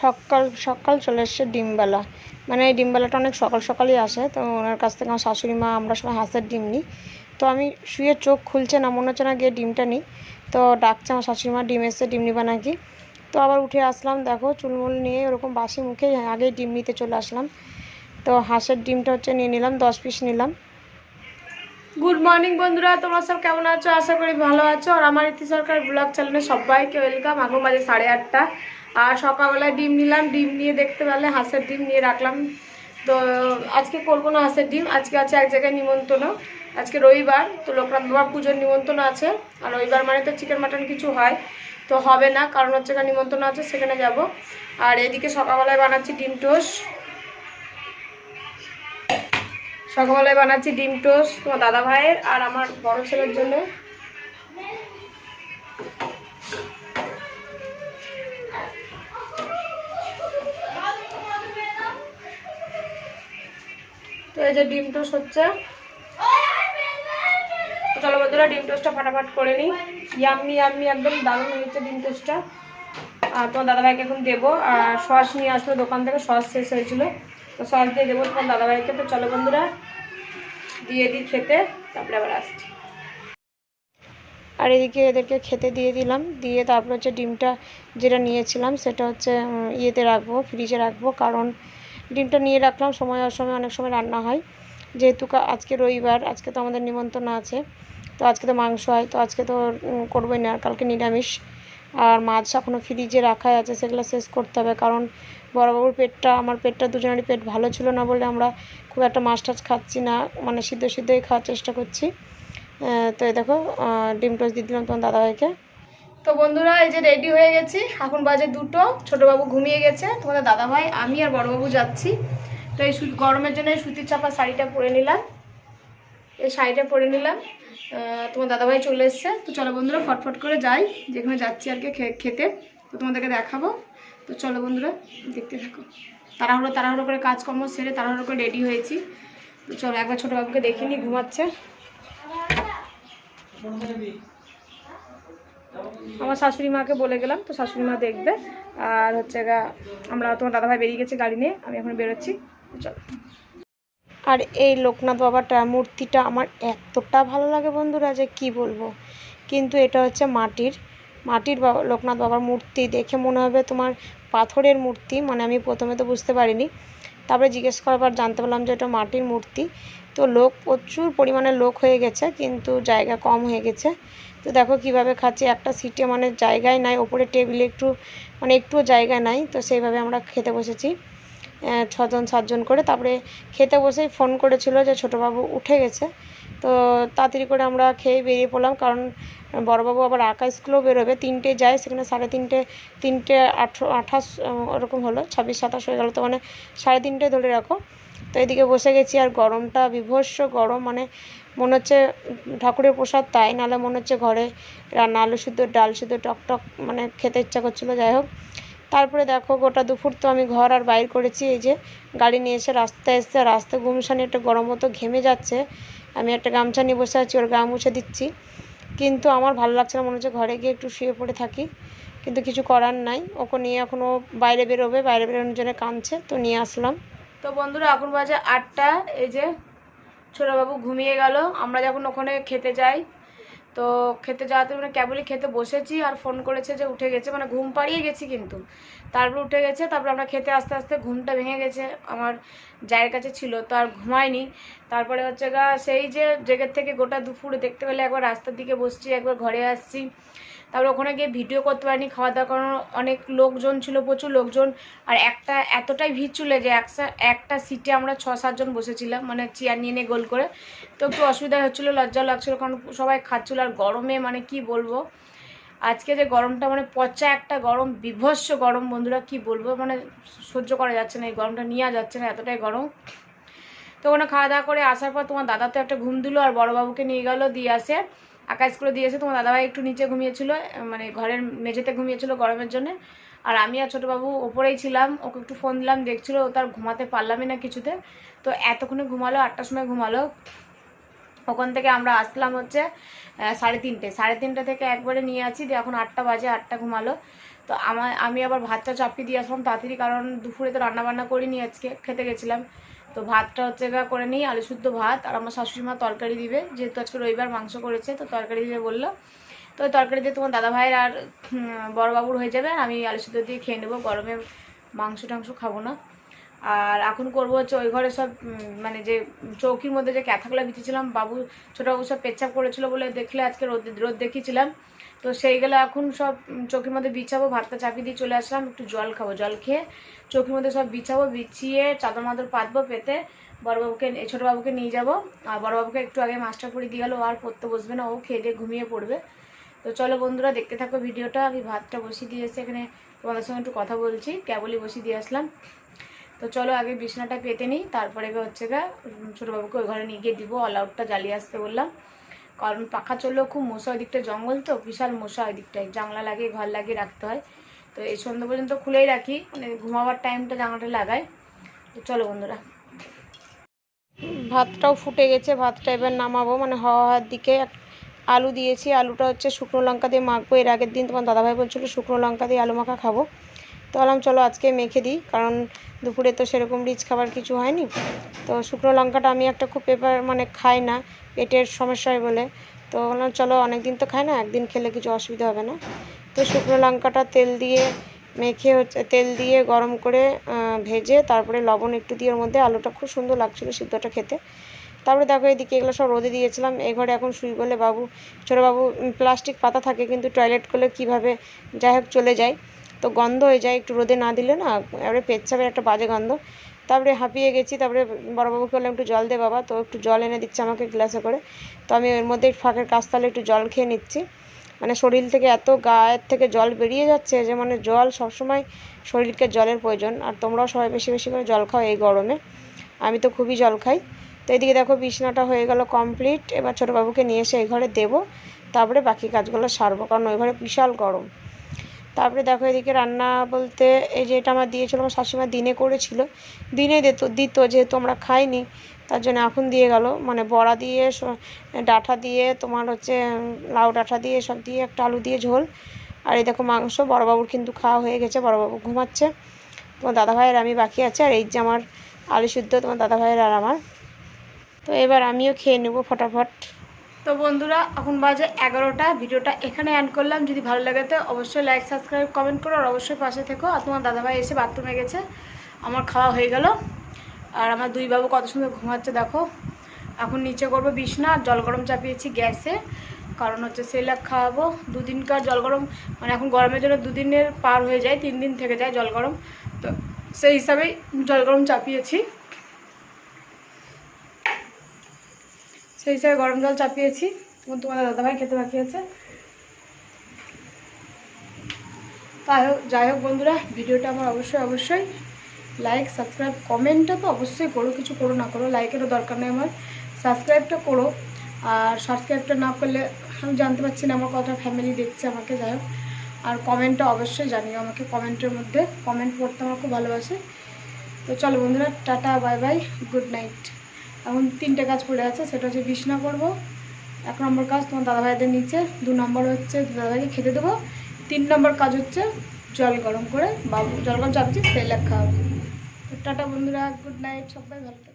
সকাল সকাল চলে এসছে ডিমবেলা। মানে এই ডিমবেলাটা অনেক সকাল সকালই আসে, তো ওনার কাছ থেকে আমার শাশুড়ি মা, আমরা সবাই হাঁসের ডিম নিই। তো আমি শুয়ে চোখ খুলছে না, মনে হচ্ছে না গিয়ে ডিমটা নিই। তো ডাকছে আমার শাশুড়ি মা, ডিম এসছে, ডিম নিবা নাকি? তো আবার উঠে আসলাম, দেখো চুলমুল নিয়ে ওরকম বাসি মুখে আগেই ডিম নিতে চলে আসলাম। তো হাঁসের ডিমটা হচ্ছে নিয়ে নিলাম, দশ পিস নিলাম। গুড মর্নিং বন্ধুরা, তোমরা সব কেমন আছো? আশা করি ভালো আছো। আর আমার ইতি সরকার ব্লগ চ্যানেলে সবাইকে ওয়েলকাম। এখন বাজে সাড়ে আটটা। আর সকালবেলায় ডিম নিলাম, ডিম নিয়ে দেখতে পারলে হাঁসের ডিম নিয়ে রাখলাম। তো আজকে করব না হাঁসের ডিম, আজকে আছে এক জায়গায় নিমন্ত্রণ। আজকে রবিবার, তো লোকনাথ বাবার পুজোর নিমন্ত্রণ আছে। আর রবিবার মানে তো চিকেন মাটন কিছু হয়, তো হবে না, কারণ হচ্ছে এখানে নিমন্ত্রণ আছে, সেখানে যাব। আর এদিকে সকালবেলায় বানাচ্ছি ডিম টোস্ট। সকালবেলায় বানাচ্ছি ডিম টোস্ট তোমার দাদা ভাইয়ের আর আমার বড় ছেলের জন্য। তো এই যে ডিম টোস্ট হচ্ছে। তো চলো বন্ধুরা, ডিম টোস্টটা ফাটাফাট করে নিই। ইয়াম্মি ইয়াম্মি, একদম দারুণ হয়েছে ডিম টোস্টটা। আর তোমার দাদাভাইকে এখন দেবো। আর সস নিয়ে আসলো দোকান থেকে, সস শেষ হয়েছিল। তো সস দিয়ে দেবো তোমার দাদাভাইকে। তো চলো বন্ধুরা, দিয়ে দিই খেতে, তারপরে আবার আসছি। আর এদিকে এদেরকে খেতে দিয়ে দিলাম। দিয়ে তারপর হচ্ছে ডিমটা যেটা নিয়েছিলাম, সেটা হচ্ছে ইয়েতে রাখব ফ্রিজে রাখব। কারণ ডিমটা নিয়ে রাখলাম। সময় অসময় অনেক সময় রান্না হয়। যেহেতু আজকে রবিবার, আজকে তো আমাদের নিমন্ত্রণ আছে। তো আজকে তো মাংস হয়, তো আজকে তো করবোই না। কালকে নিরামিষ। আর মাছ এখনও ফ্রিজে রাখাই আছে, সেগুলো শেষ করতে হবে। কারণ বড়বাবুর পেটটা, আমার পেটটা দুজনেরই পেট ভালো ছিল না বলে আমরা খুব একটা মাছ টাছ খাচ্ছি না। মানে সিদ্ধ সিদ্ধই খাওয়ার চেষ্টা করছি। তো এই দেখো ডিম টোস্ট দিয়ে দিলাম তোমার দাদাভাইকে। তো বন্ধুরা, এই যে রেডি হয়ে গেছি। এখন বাজে দুটো, ছোটোবাবু ঘুমিয়ে গেছে, তোমাদের দাদাভাই, আমি আর বড়বাবু যাচ্ছি। তো এই গরমের জন্য সুতির চাপা শাড়িটা পরে নিলাম। এই শাড়িটা পরে নিলাম। তোমার দাদাভাই চলে এসছে। তো চলো বন্ধুরা, ফটফট করে যাই। যেখানে যাচ্ছি আর কি খেতে। তো তোমাদেরকে দেখাবো। তো চলো বন্ধুরা, দেখতে থাকো। তাড়াহুড়ো তাড়াহুড়ো করে কাজকর্ম সেরে তাড়াহুড়ো করে রেডি হয়েছি। তো চলো, একবার ছোটো বাবুকে দেখিনি, ঘুমাচ্ছে। আমার শাশুড়ি মাকে বলে গেলাম, তো শাশুড়ি মা দেখবে। আর হচ্ছে আমরা তোমার দাদাভাই বেরিয়ে গেছে গাড়ি নিয়ে, আমি এখন বেরোচ্ছি। চলো। আর এই লোকনাথ বাবাটা মূর্তিটা আমার এতটা ভালো লাগে বন্ধুরা যে কি বলব। কিন্তু এটা হচ্ছে মাটির মাটির বাবা লোকনাথ বাবার মূর্তি দেখে মনে হবে তোমার পাথরের মূর্তি মানে আমি প্রথমে তো বুঝতে পারিনি। তারপরে জিজ্ঞেস করার পর জানতে পারলাম যে এটা মাটির মূর্তি। তো লোক, প্রচুর পরিমাণে লোক হয়ে গেছে, কিন্তু জায়গা কম হয়ে গেছে। তো দেখো কীভাবে খাচ্ছি, একটা সিটে মানে জায়গায় নাই, ওপরে টেবিলে একটু মানে একটুও জায়গা নাই, তো সেইভাবে আমরা খেতে বসেছি। ছজন সাতজন করে। তারপরে খেতে বসেই ফোন করেছিল যে, ছোটোবাবু উঠে গেছে। তো তাড়াতাড়ি করে আমরা খেয়ে বেরিয়ে পড়লাম। কারণ বড়বাবু আবার আঁকা স্কুলেও বেরোবে। তিনটে যায়, সেখানে সাড়ে তিনটে তিনটে আঠেরো আঠাশ ওরকম হলো, ছাব্বিশ, সাতাশ হয়ে গেল। তো মানে সাড়ে তিনটে ধরে রাখো। তো এদিকে বসে গেছি। আর গরমটা বিভৎস গরম। মানে মনে হচ্ছে ঠাকুরের প্রসাদ তাই। নাহলে মনে হচ্ছে ঘরে রান্না আলু সিদ্ধ, ডাল সিদ্ধ টক টক মানে খেতে ইচ্ছা করছিল। যাই হোক তারপরে দেখো গোটা দুপুর তো আমি ঘর আর বাইর করেছি, এই যে গাড়ি নিয়ে এসে রাস্তায় এসে আর রাস্তায় গুমসানি একটা গরম মতো ঘেমে যাচ্ছে। আমি একটা গামছা নিয়ে বসে আছি, ওর গা মুছে দিচ্ছি। কিন্তু আমার ভালো লাগছে না, মনে হচ্ছে ঘরে গিয়ে একটু শুয়ে পড়ে থাকি। কিন্তু কিছু করার নাই, ওকে নিয়ে এখনও বাইরে বেরোবে, বাইরে বেরোনোর জন্য কাঁদছে, তো নিয়ে আসলাম। তো বন্ধুরা, এখন বাজে আটটা, এই যে ছোটোবাবু ঘুমিয়ে গেল, আমরা যখন ওখানে খেতে যাই তো খেতে যাওয়াতে মানে কেবলই খেতে বসেছি আর ফোন করেছে যে উঠে গেছে মানে ঘুম পাড়িয়ে গেছি কিন্তু। তারপর উঠে গেছে, তারপর আমরা খেতে আস্তে আস্তে ঘুমটা ভেঙে গেছে। আমার জায়ের কাছে ছিল, তো আর ঘুমায়নি। তারপরে হচ্ছে গা, সেই যে জেগের থেকে গোটা দুপুরে দেখতে পেলে একবার রাস্তার দিকে বসছি, একবার ঘরে আসছি। তারপর ওখানে গিয়ে ভিডিও করতে পারিনি, খাওয়া দাওয়া কারণ অনেক লোকজন ছিল, প্রচুর লোকজন। আর একটা এতটাই ভিড় ছিল যে একটা সিটে আমরা ছ সাতজন বসেছিলাম মানে চেয়ার নিয়ে নিয়ে গোল করে। তো একটু অসুবিধা হচ্ছিল লজ্জা লাগছিল, কারণ সবাই খাচ্ছিলো, আর গরমে মানে কি বলব? আজকে যে গরমটা মানে পচা একটা গরম, বিভৎস গরম বন্ধুরা, কি বলব? মানে সহ্য করা যাচ্ছে না, এই গরমটা নেওয়া যাচ্ছে না, এতটাই গরম। তো ওখানে খাওয়া দাওয়া করে আসার পর তোমার দাদা তো একটা ঘুম দিল, আর বড়বাবুকে নিয়ে গেলো, দিয়ে আসে, আকাশ করে দিয়েছে তোমার দাদাভাই একটু নিচে ঘুমিয়েছিল মানে ঘরের মেঝেতে ঘুমিয়েছিল গরমের জন্য। আর আমি আর ছোটোবাবু ওপরেই ছিলাম, ওকে একটু ফোন দিলাম, দেখছিল ও তার ঘুমাতে পারলামই না কিছুতে। তো এতক্ষণে ঘুমালো, আটটার সময় ঘুমালো। ওখান থেকে আমরা আসলাম হচ্ছে সাড়ে তিনটে। সাড়ে তিনটে থেকে একবারে নিয়ে আছি দিয়ে এখন আটটা বাজে, আটটা ঘুমালো। তো আমার আমি আবার ভাতটা চাপিয়ে দিয়ে আসলাম তাড়াতাড়ি, কারণ দুপুরে তো রান্না বান্না করিনি আজকে, খেতে গেছিলাম। তো ভাতটা হচ্ছে করে নিই, আলু শুদ্ধ ভাত, আর আমার শাশুড়ি মা তরকারি দিবে। যেহেতু আজকে রবিবার মাংস করেছে, তো তরকারি দিবে বলল। তো তরকারি দিয়ে তোমার দাদা ভাইয়ের আর বড়বাবুর হয়ে যাবে, আর আমি আলু শুদ্ধ দিয়ে খেয়ে নেব, গরমে মাংস টাংস খাব না। আর এখন করব হচ্ছে ওই ঘরে সব মানে যে চৌকির মধ্যে যে ক্যাথাগুলো বিছিয়েছিলাম বাবু ছোটো বাবু সব পেচ্ছাপ করেছিল বলে দেখলে আজকে রোদ রোদ দেখিয়েছিলাম। তো সেইগুলো এখন সব চৌকির মধ্যে বিছাবো, ভাতটা চাপিয়ে দিয়ে চলে আসলাম, একটু জল খাব, জল খেয়ে চৌকির মধ্যে সব বিছাবো, বিছিয়ে চাদর মাদর পাতবো, পেতে বড়বাবুকে ছোটোবাবুকে নিয়ে যাব। আর বড়বাবুকে একটু আগে মাস্টার পড়ি দিয়ে গেলো আর পড়তে বসবে না, ও খেয়ে দিয়ে ঘুমিয়ে পড়বে। তো চলো বন্ধুরা, দেখতে থাকো ভিডিওটা, আমি ভাতটা বসিয়ে দিয়ে এসে এখানে তোমাদের সঙ্গে একটু কথা বলছি, কেবলই বসিয়ে দিয়ে আসলাম। তো চলো আগে বিছনাটা পেতে নিই তারপরে হচ্ছে গা উম, ছোটো বাবুকে ওই ঘরে নিয়ে গিয়ে দিব অল আউটটা জ্বালিয়ে আসতে বললাম। কারণ পাখা চললেও খুব মশা ওই দিকটা জঙ্গল তো বিশাল মশা ওই দিকটায় জানলা লাগিয়ে ঘর লাগিয়ে রাখতে হয়। তো এই সন্ধ্যা পর্যন্ত খুলেই রাখি মানে ঘুমাবার টাইমটা জানলাটা লাগাই। তো চলো বন্ধুরা। ভাতটাও ফুটে গেছে ভাতটা এবার নামাবো মানে হওয়া হওয়ার দিকে আলু দিয়েছি। আলুটা হচ্ছে শুকনো লঙ্কা দিয়ে মাখবো। এর আগের দিন তোমার দাদাভাই বলছিল শুকনো লঙ্কা দিয়ে আলু মাখা খাব। তো বললাম, চলো আজকে মেখে দিই, কারণ দুপুরে তো সেরকম রিচ খাবার কিছু হয়নি। তো শুকনো লঙ্কাটা আমি একটা খুব পেপার মানে খাই না, পেটের সমস্যা হয় বলে। তো বললাম, চলো অনেক দিন তো খাই না, একদিন খেলে কিছু অসুবিধা হবে না। তো শুকনো লঙ্কাটা তেল দিয়ে মেখে হচ্ছে, তেল দিয়ে গরম করে ভেজে তারপরে লবণ একটু দিয়ে ওর মধ্যে, আলুটা খুব সুন্দর লাগছিল সিদ্ধটা খেতে। তারপরে দেখো এদিকে এগুলো সব রোদে দিয়েছিলাম এই ঘরে এখন শুই বলে বাবু, ছোটো বাবু প্লাস্টিক পাতা থাকে, কিন্তু টয়লেট করলে কীভাবে যাই হোক চলে যায়। তো গন্ধ হয়ে যায়, একটু রোদে না দিলে না, এবারে পেচ্ছাপের একটা বাজে গন্ধ। তারপরে হাঁপিয়ে গেছি, তারপরে বড়োবাবুকে বললাম, একটু জল দে বাবা। তো একটু জল এনে দিচ্ছে আমাকে গ্লাসে করে। তো আমি ওর মধ্যে ফাঁকের কাজ তাহলে একটু জল খেয়ে নিচ্ছি। মানে শরীর থেকে এত গায়ের থেকে জল বেরিয়ে যাচ্ছে যে মানে জল সবসময় শরীরকে জলের প্রয়োজন। আর তোমরাও সবাই বেশি বেশি করে জল খাও এই গরমে। আমি তো খুবই জল খাই। তো এদিকে দেখো বিছনাটা হয়ে গেল কমপ্লিট। এবার ছোটো বাবুকে নিয়ে এসে এই ঘরে দেবো। তারপরে বাকি কাজগুলো সারবো। কারণ ওই ঘরে বিশাল গরম। তারপরে দেখো এদিকে রান্না বলতে এই যে এটা আমার দিয়েছিল, আমার শাশুড়িমা দিনে করেছিল। দিনে দিত দিত যেহেতু আমরা খাইনি, তার জন্য এখন দিয়ে গেল। মানে বড়া দিয়ে ডাঁটা দিয়ে, তোমার হচ্ছে লাউ ডাঁটা দিয়ে, সব দিয়ে একটা আলু দিয়ে ঝোল। আর এই দেখো মাংস, বড়বাবুর কিন্তু খাওয়া হয়ে গেছে, বড়বাবু ঘুমাচ্ছে। তোমার দাদা ভাইয়ের আমি বাকি আছে, আর এই যে আমার আলু সিদ্ধ তোমার দাদা ভাইয়ের আর আমার। তো এবার আমিও খেয়ে নেব ফটাফট। তো বন্ধুরা, এখন বাজে এগারোটা। ভিডিওটা এখানে অ্যান্ড করলাম। যদি ভালো লাগে তো অবশ্যই লাইক সাবস্ক্রাইব কমেন্ট করো আর অবশ্যই পাশে থেকো। আর তোমার দাদাভাই এসে বাথরুমে গেছে। আমার খাওয়া হয়ে গেল। আর আমার দুই বাবু কত সুন্দর ঘুমাচ্ছে, দেখো। এখন নিচে করব বিছনা, জল গরম চাপিয়েছি গ্যাসে। কারণ হচ্ছে সেলাক খাওয়াবো। দুদিনকার জল গরম মানে এখন গরমের জন্য দুদিনের পার হয়ে যায়, তিন দিন থেকে যায় জল গরম। তো সেই হিসাবেই জল গরম চাপিয়েছি। সেই হিসাবে গরম জল চাপিয়েছি। এবং তোমাদের দাদাভাই খেতে বাকি আছে। তাই হোক, যাই হোক বন্ধুরা, ভিডিওটা আমার অবশ্যই অবশ্যই লাইক সাবস্ক্রাইব কমেন্টটা তো অবশ্যই করো, কিছু করো না করো লাইকেরও দরকার নেই আমার। সাবস্ক্রাইবটা করো, আর সাবস্ক্রাইবটা না করলে আমি জানতে পারছি না আমার কটা ফ্যামিলি দেখছে আমাকে, যাই হোক। আর কমেন্টটা অবশ্যই জানিও আমাকে কমেন্টের মধ্যে। কমেন্ট পড়তে আমার খুব ভালোবাসে। তো চলো বন্ধুরা, tata bye bye good night এখন তিনটে কাজ পড়ে আছে, সেটা হচ্ছে বিছনা করব। এক নম্বর কাজ তোমার দাদাভাইদের নিচে, দু নম্বর হচ্ছে দাদাভাইকে খেতে দেবো। তিন নম্বর কাজ হচ্ছে জল গরম করে বাবু, জল গরম চাপছি সেই লেখা হবে। টাটা বন্ধুরা, গুড নাইট, সবাই ভালো।